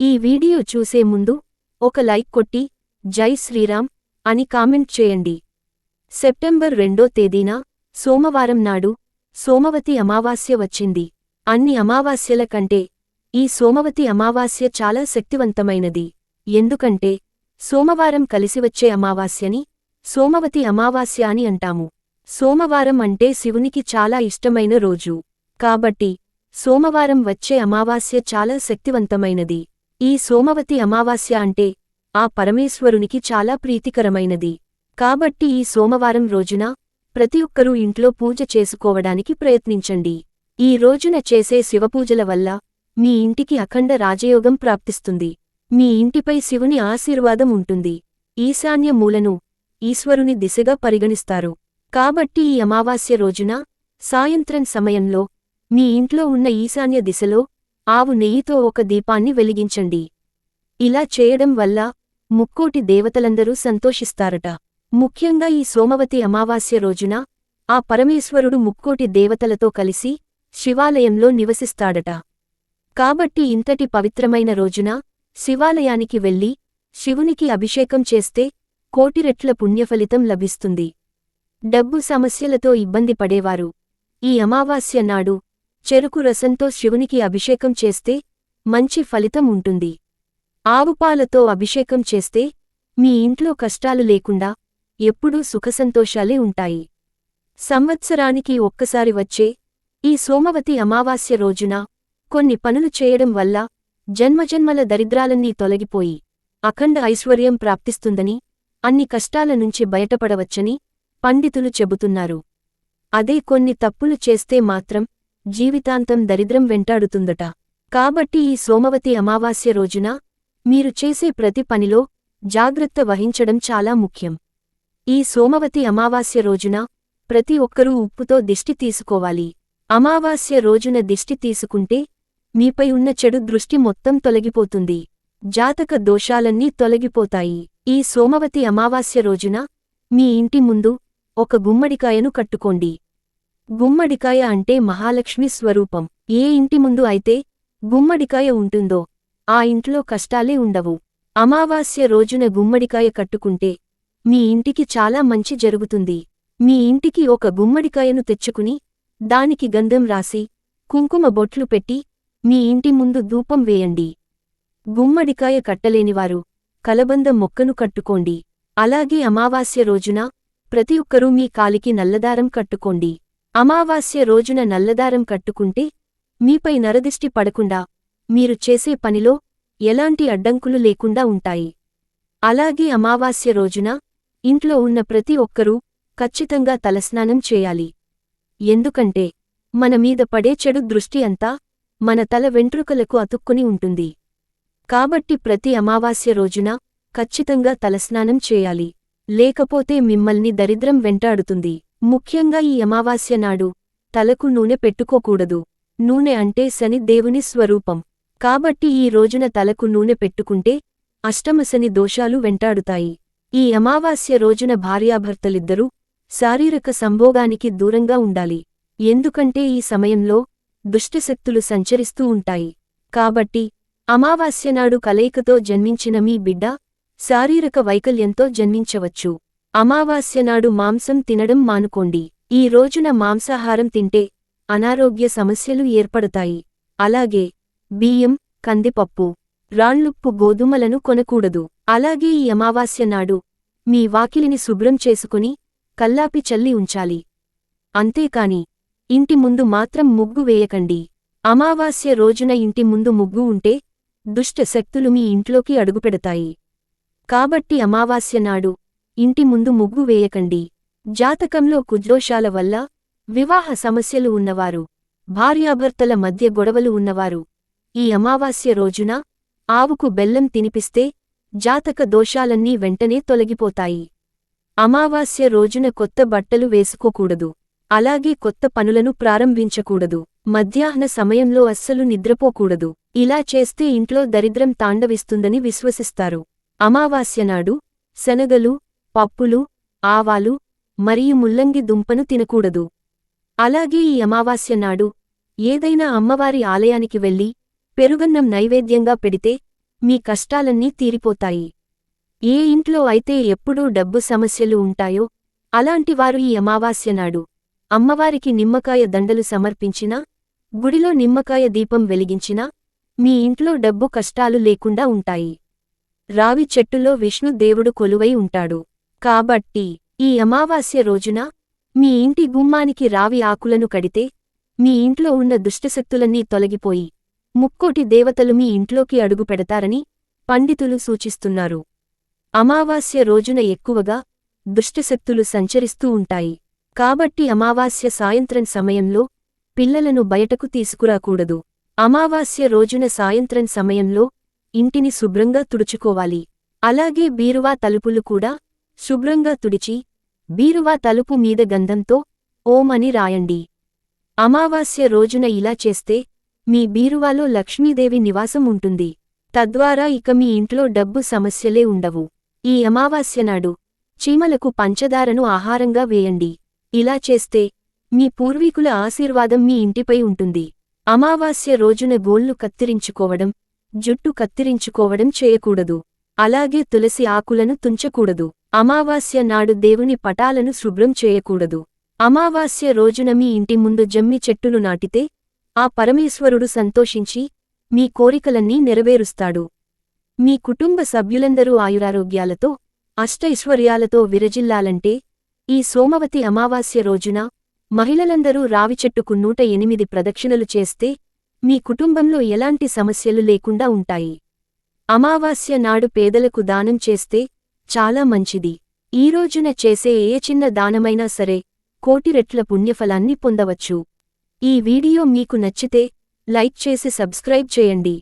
ఈ వీడియో చూసే ముందు ఒక లైక్ కొట్టి జై శ్రీరామ్ అని కామెంట్ చేయండి. సెప్టెంబర్ రెండో తేదీన సోమవారం నాడు సోమవతి అమావాస్య వచ్చింది. అన్ని అమావాస్యల కంటే ఈ సోమవతి అమావాస్య చాలా శక్తివంతమైనది. ఎందుకంటే సోమవారం కలిసివచ్చే అమావాస్యని సోమవతి అమావాస్య అని అంటాము. సోమవారం అంటే శివునికి చాలా ఇష్టమైన రోజు. కాబట్టి సోమవారం వచ్చే అమావాస్య చాలా శక్తివంతమైనది. ఈ సోమవతి అమావాస్య అంటే ఆ పరమేశ్వరునికి చాలా ప్రీతికరమైనది. కాబట్టి ఈ సోమవారం రోజున ప్రతి ఒక్కరూ ఇంట్లో పూజ చేసుకోవడానికి ప్రయత్నించండి. ఈ రోజున చేసే శివపూజల వల్ల మీ ఇంటికి అఖండ రాజయోగం ప్రాప్తిస్తుంది. మీ ఇంటిపై శివుని ఆశీర్వాదం ఉంటుంది. ఈశాన్య మూలను ఈశ్వరుని దిశగా పరిగణిస్తారు. కాబట్టి ఈ అమావాస్య రోజున సాయంత్రం సమయంలో మీ ఇంట్లో ఉన్న ఈశాన్య దిశలో ఆవు నెయ్యితో ఒక దీపాన్ని వెలిగించండి. ఇలా చేయడం వల్ల ముక్కోటి దేవతలందరూ సంతోషిస్తారట. ముఖ్యంగా ఈ సోమవతి అమావాస్య రోజున ఆ పరమేశ్వరుడు ముక్కోటి దేవతలతో కలిసి శివాలయంలో నివసిస్తాడట. కాబట్టి ఇంతటి పవిత్రమైన రోజున శివాలయానికి వెళ్ళి శివునికి అభిషేకం చేస్తే కోటిరెట్ల పుణ్యఫలితం లభిస్తుంది. డబ్బు సమస్యలతో ఇబ్బంది పడేవారు. ఈ అమావాస్య నాడు చెరుకు రసంతో శివునికి అభిషేకం చేస్తే మంచి ఫలితం ఉంటుంది. ఆవుపాలతో అభిషేకం చేస్తే మీ ఇంట్లో కష్టాలు లేకుండా ఎప్పుడూ సుఖసంతోషాలే ఉంటాయి. సంవత్సరానికి ఒక్కసారి వచ్చే ఈ సోమవతి అమావాస్య రోజున కొన్ని పనులు చేయడం వల్ల జన్మజన్మల దరిద్రాలన్నీ తొలగిపోయి అఖండ ఐశ్వర్యం ప్రాప్తిస్తుందని అన్ని కష్టాల నుంచి బయటపడవచ్చని పండితులు చెబుతున్నారు. అదే కొన్ని తప్పులు చేస్తే మాత్రం జీవితాంతం దరిద్రం వెంటాడుతుందట. కాబట్టి ఈ సోమవతి అమావాస్య రోజున మీరు చేసే ప్రతి పనిలో జాగ్రత్త వహించడం చాలా ముఖ్యం. ఈ సోమవతి అమావాస్య రోజున ప్రతి ఒక్కరూ ఉప్పుతో దిష్టి తీసుకోవాలి. అమావాస్య రోజున దిష్టి తీసుకుంటే మీపై ఉన్న చెడు దృష్టి మొత్తం తొలగిపోతుంది. జాతక దోషాలన్నీ తొలగిపోతాయి. ఈ సోమవతి అమావాస్య రోజున మీ ఇంటి ముందు ఒక గుమ్మడికాయను కట్టుకోండి. గుమ్మడికాయ అంటే మహాలక్ష్మి స్వరూపం. ఏ ఇంటి ముందు అయితే గుమ్మడికాయ ఉంటుందో ఆ ఇంట్లో కష్టాలే ఉండవు. అమావాస్య రోజున గుమ్మడికాయ కట్టుకుంటే మీ ఇంటికి చాలా మంచి జరుగుతుంది. మీ ఇంటికి ఒక గుమ్మడికాయను తెచ్చుకుని దానికి గంధం రాసి కుంకుమ బొట్లు పెట్టి మీ ఇంటి ముందు ధూపం వేయండి. గుమ్మడికాయ కట్టలేనివారు కలబంద మొక్కను కట్టుకోండి. అలాగే అమావాస్య రోజున ప్రతి ఒక్కరూ మీ కాలికి నల్లదారం కట్టుకోండి. అమావాస్య రోజున నల్లదారం కట్టుకుంటే మీపై నరదిష్టి పడకుండా మీరు చేసే పనిలో ఎలాంటి అడ్డంకులు లేకుండా ఉంటాయి. అలాగే అమావాస్య రోజున ఇంట్లో ఉన్న ప్రతి ఒక్కరూ ఖచ్చితంగా తలస్నానం చేయాలి. ఎందుకంటే మన మీద పడే చెడు దృష్టి అంతా మన తల వెంట్రుకలకు అతుక్కుని ఉంటుంది. కాబట్టి ప్రతి అమావాస్య రోజున ఖచ్చితంగా తలస్నానం చేయాలి. లేకపోతే మిమ్మల్ని దరిద్రం వెంటాడుతుంది. ముఖ్యంగా ఈ అమావాస్య నాడు తలకు నూనె పెట్టుకోకూడదు. నూనె అంటే శని దేవుని స్వరూపం. కాబట్టి ఈ రోజున తలకు నూనె పెట్టుకుంటే అష్టమశని దోషాలు వెంటాడుతాయి. ఈ అమావాస్య రోజున భార్యాభర్తలిద్దరూ శారీరక సంభోగానికి దూరంగా ఉండాలి. ఎందుకంటే ఈ సమయంలో దుష్టశక్తులు సంచరిస్తూ ఉంటాయి. కాబట్టి అమావాస్యనాడు కలయికతో జన్మించిన మీ బిడ్డ శారీరక వైకల్యంతో జన్మించవచ్చు. అమావాస్యనాడు మాంసం తినడం మానుకోండి. ఈ రోజున మాంసాహారం తింటే అనారోగ్య సమస్యలు ఏర్పడతాయి. అలాగే బియ్యం కందిపప్పు రాళ్ళుప్పు గోధుమలను కొనకూడదు. అలాగే ఈ అమావాస్య నాడు మీ వాకిలిని శుభ్రం చేసుకుని కల్లాపి చల్లి ఉంచాలి. అంతేకాని ఇంటి ముందు మాత్రం ముగ్గు వేయకండి. అమావాస్య రోజున ఇంటి ముందు ముగ్గు ఉంటే దుష్ట శక్తులు మీ ఇంట్లోకి అడుగుపెడతాయి. కాబట్టి అమావాస్య నాడు ఇంటి ముందు ముగ్గు వేయకండి. జాతకంలో కుద్రోషాల వల్ల వివాహ సమస్యలు ఉన్నవారు భార్యాభర్తల మధ్య గొడవలు ఉన్నవారు ఈ అమావాస్య రోజున ఆవుకు బెల్లం తినిపిస్తే జాతక దోషాలన్నీ వెంటనే తొలగిపోతాయి. అమావాస్య రోజున కొత్త బట్టలు వేసుకోకూడదు. అలాగే కొత్త పనులను ప్రారంభించకూడదు. మధ్యాహ్న సమయంలో అస్సలు నిద్రపోకూడదు. ఇలా చేస్తే ఇంట్లో దరిద్రం తాండవిస్తుందని విశ్వసిస్తారు. అమావాస్యనాడు శనగలు పప్పులు ఆవాలు మరియు ముల్లంగి దుంపను తినకూడదు. అలాగే ఈ అమావాస్య నాడు ఏదైనా అమ్మవారి ఆలయానికి వెళ్ళి పెరుగన్నం నైవేద్యంగా పెడితే మీ కష్టాలన్నీ తీరిపోతాయి. ఏ ఇంట్లో అయితే ఎప్పుడూ డబ్బు సమస్యలు ఉంటాయో అలాంటివారు ఈ అమావాస్య నాడు అమ్మవారికి నిమ్మకాయ దండలు సమర్పించినా గుడిలో నిమ్మకాయ దీపం వెలిగించినా మీ ఇంట్లో డబ్బు కష్టాలు లేకుండా ఉంటాయి. రావి చెట్టులో విష్ణుదేవుడు కొలువై ఉంటాడు. కాబట్టి ఈ అమావాస్య రోజున మీ ఇంటి గుమ్మానికి రావి ఆకులను కడితే మీ ఇంట్లో ఉన్న దుష్టశక్తులన్నీ తొలగిపోయి ముక్కోటి దేవతలు మీ ఇంట్లోకి అడుగు పెడతారని పండితులు సూచిస్తున్నారు. అమావాస్య రోజున ఎక్కువగా దుష్టశక్తులు సంచరిస్తూ ఉంటాయి. కాబట్టి అమావాస్య సాయంత్రం సమయంలో పిల్లలను బయటకు తీసుకురాకూడదు. అమావాస్య రోజున సాయంత్రం సమయంలో ఇంటిని శుభ్రంగా తుడుచుకోవాలి. అలాగే బీరువా తలుపులు కూడా శుభ్రంగా తుడిచి బీరువా తలుపు మీద గంధంతో ఓం అని రాయండి. అమావాస్య రోజున ఇలా చేస్తే మీ బీరువాలో లక్ష్మీదేవి నివాసం ఉంటుంది. తద్వారా ఇక మీ ఇంట్లో డబ్బు సమస్యలే ఉండవు. ఈ అమావాస్య నాడు చీమలకు పంచదారను ఆహారంగా వేయండి. ఇలా చేస్తే మీ పూర్వీకుల ఆశీర్వాదం మీ ఇంటిపై ఉంటుంది. అమావాస్య రోజున గోళ్ళు కత్తిరించుకోవడం జుట్టు కత్తిరించుకోవడం చేయకూడదు. అలాగే తులసి ఆకులను తుంచకూడదు. అమావాస్య నాడు దేవుని పటాలను శుభ్రం చేయకూడదు. అమావాస్య రోజున మీ ఇంటి ముందు జమ్మి చెట్టును నాటితే ఆ పరమేశ్వరుడు సంతోషించి మీ కోరికలన్నీ నెరవేరుస్తాడు. మీ కుటుంబ సభ్యులందరూ ఆయురారోగ్యాలతో అష్టైశ్వర్యాలతో విరజిల్లాలంటే ఈ సోమవతి అమావాస్య రోజున మహిళలందరూ రావిచెట్టుకు నూట ఎనిమిది ప్రదక్షిణలు చేస్తే మీ కుటుంబంలో ఎలాంటి సమస్యలు లేకుండా ఉంటాయి. అమావాస్య నాడు పేదలకు దానం చేస్తే చాలా మంచిది. ఈ రోజున చేసే ఏ చిన్న దానమైనా సరే కోటి రెట్ల పుణ్యఫలాన్ని పొందవచ్చు. ఈ వీడియో మీకు నచ్చితే లైక్ చేసి సబ్స్క్రైబ్ చేయండి.